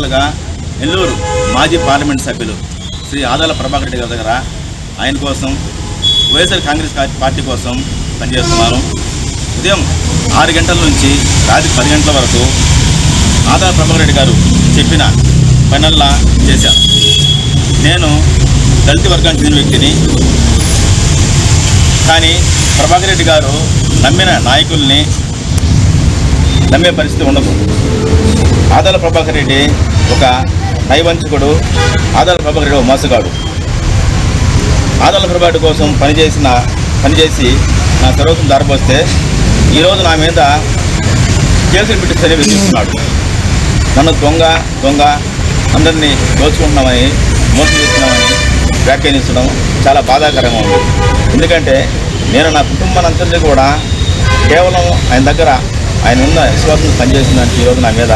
సంవత్సరాలుగా నెల్లూరు మాజీ పార్లమెంట్ సభ్యులు శ్రీ ఆదాల ప్రభాకర్ రెడ్డి గారి దగ్గర ఆయన కోసం వైఎస్ఆర్ కాంగ్రెస్ పార్టీ కోసం పనిచేస్తున్నాను ఉదయం ఆరు గంటల నుంచి రాత్రి పది గంటల వరకు ఆదాల ప్రభాకర్ రెడ్డి గారు చెప్పిన పనుల్లా చేశాను నేను దళిత వర్గానికి చెందిన వ్యక్తిని కానీ ప్రభాకర్ రెడ్డి గారు నమ్మిన నాయకుల్ని నమ్మే పరిస్థితి ఉండదు ఆదాల ప్రభాకర్ రెడ్డి ఒక నైవంచకుడు ఆదాల ప్రభాకర్ రెడ్డి ఒక మోసగాడు. ఆదాల ప్రభాకర్ కోసం పనిచేసిన పనిచేసి నా సర్వతం దారిపోస్తే ఈరోజు నా మీద కేసులు పెట్టి విధిస్తున్నాడు. నన్ను దొంగ దొంగ అందరినీ దోచుకుంటున్నామని మోసం చేస్తున్నామని వ్యాఖ్యానించడం చాలా బాధాకరంగా ఉంది. ఎందుకంటే నేను నా కుటుంబాన్ని కూడా కేవలం ఆయన దగ్గర ఆయన ఉన్న విశ్వాసం పనిచేసిందని ఈరోజు నా మీద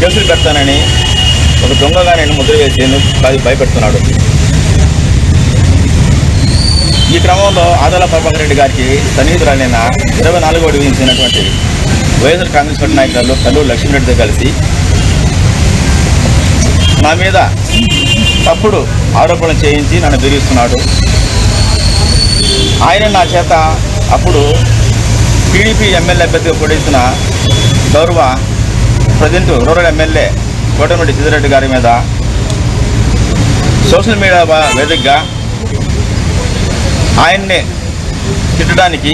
కేసులు పెడతానని ఒక దొంగగా నేను ముద్ర వేసి భయపెడుతున్నాడు. ఈ క్రమంలో ఆదాల ప్రభాకర్ రెడ్డి గారికి సన్నిహితురాలైన ఇరవై నాలుగో డివిజన్సినటువంటి వైఎస్ఆర్ కాంగ్రెస్ పార్టీ నాయకులు కల్లూరు లక్ష్మీరెడ్డితో కలిసి నా మీద తప్పుడు ఆరోపణలు చేయించి నన్ను బెదిరిస్తున్నాడు. ఆయన నా చేత అప్పుడు టీడీపీ ఎమ్మెల్యే అభ్యర్థిగా పొడిచిన గౌరవ present rural MLA Kotamireddy Siddireddy గారి మీద సోషల్ మీడియా వేదికగా ఆయన్ని తిట్టడానికి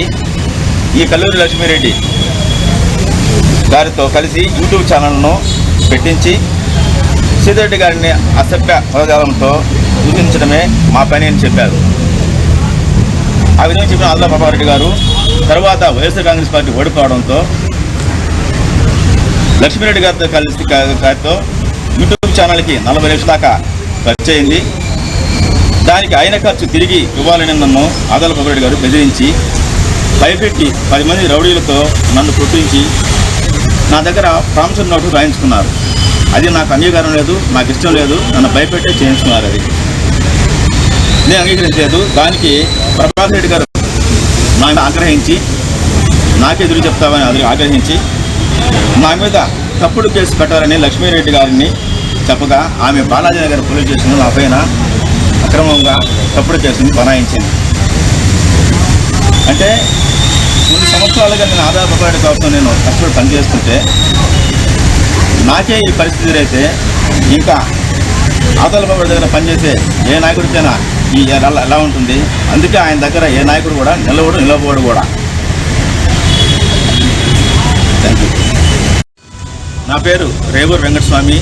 ఈ కల్లూరి లక్ష్మీరెడ్డి గారితో కలిసి యూట్యూబ్ ఛానల్ను పెట్టించి సిద్ధిరెడ్డి గారిని అసభ్య పదజాలంతో సూచించడమే మా పని అని చెప్పారు. ఆ విధంగా చెప్పిన ఆంధ్ర ప్రభారెడ్డి గారు తర్వాత వైఎస్ఆర్ కాంగ్రెస్ పార్టీ ఓడిపోవడంతో లక్ష్మీరెడ్డి గారితో కలిసి గారితో యూట్యూబ్ ఛానల్కి నలభై లక్షల దాకా ఖర్చు అయింది. దానికి అయిన ఖర్చు తిరిగి ఇవ్వాలని నన్ను ఆదాల బాబురెడ్డి గారు బెదిరించి భయపెట్టి పది మంది రౌడీలతో నన్ను పుట్టించి నా దగ్గర ప్రామిసర్ నోటు రాయించుకున్నారు. అది నాకు అంగీకారం లేదు నాకు ఇష్టం లేదు నన్ను భయపెట్టే చేయించుకున్నారు అది. నేను అంగీకరించలేదు. దానికి ప్రభాకర్ రెడ్డి గారు నాకు ఆగ్రహించి నాకే ఎదురు చెప్తామని అది ఆగ్రహించి నా మీద తప్పుడు కేసు పెట్టారని లక్ష్మీరెడ్డి గారిని చెప్పగా ఆమె బాలాజీ నగర్ పోలీస్ స్టేషన్ నా పైన అక్రమంగా తప్పుడు కేసుని బనాయించింది. అంటే కొన్ని సంవత్సరాలుగా నేను ఆధార కోసం నేను కష్టపడి పనిచేస్తుంటే నాకే ఈ పరిస్థితి అయితే ఇంకా ఆదాల పకవాడి దగ్గర పనిచేసే ఏ నాయకుడికైనా ఈ ఎలా ఎలా ఉంటుంది? అందుకే ఆయన దగ్గర ఏ నాయకుడు కూడా నిలవడు నిలబోడు కూడా. నా పేరు రేవూరు వెంకటస్వామి.